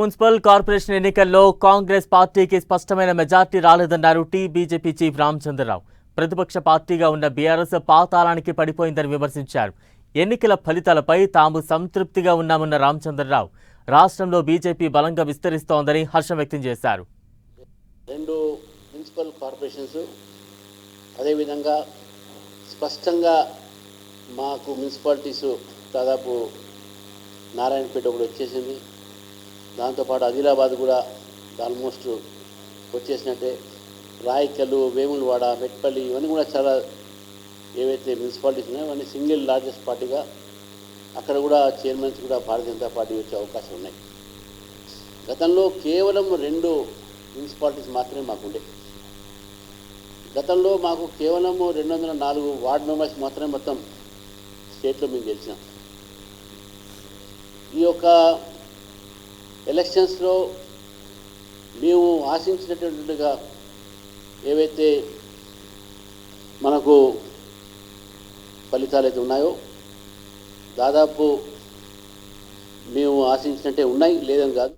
Municipal corporation ఎన్నికల్లో కాంగ్రెస్ పార్టీకి స్పష్టమైన మెజార్టీ రాలేదన్నారు టీ బీజేపీ చీఫ్ రామచంద్రరావు. ప్రతిపక్ష పార్టీగా ఉన్న బీఆర్ఎస్ పాతాళానికి పడిపోయిందని విమర్శించారు. ఎన్నికల ఫలితాలపై తాము సంతృప్తిగా ఉన్నామన్న రామచంద్రరావు. రాష్ట్రంలో బీజేపీ బలంగా విస్తరిస్తోందని హర్షం వ్యక్తం చేశారు. రెండు మున్సిపల్ కార్పొరేషన్స్ అదేవిధంగా స్పష్టంగా మాకు మున్సిపాలిటీస్ దాదాపు నారాయణపేట ఒకటి వచ్చేసింది. దాంతోపాటు ఆదిలాబాద్ కూడా ఆల్మోస్ట్ వచ్చేసినట్టే. రాయికల్లు వేములవాడ మెట్పల్లి ఇవన్నీ కూడా చాలా ఏవైతే మున్సిపాలిటీస్ ఉన్నాయో అవన్నీ సింగిల్ లార్జెస్ట్ పార్టీగా అక్కడ కూడా చైర్మన్స్ కూడా భారతీయ జనతా పార్టీ వచ్చే అవకాశం ఉన్నాయి. గతంలో కేవలం రెండు మున్సిపాలిటీస్ మాత్రమే మాకుండే గతంలో మాకు కేవలం రెండు వందల నాలుగు వార్డ్ మెంబర్స్ మాత్రమే మొత్తం స్టేట్లో మేము గెలిచినాం. ఈ యొక్క ఎలక్షన్స్లో మేము ఆశించినటువంటిగా ఏవైతే మనకు ఫలితాలు అయితే ఉన్నాయో దాదాపు మేము ఆశించినట్టే ఉన్నాయి లేదని కాదు.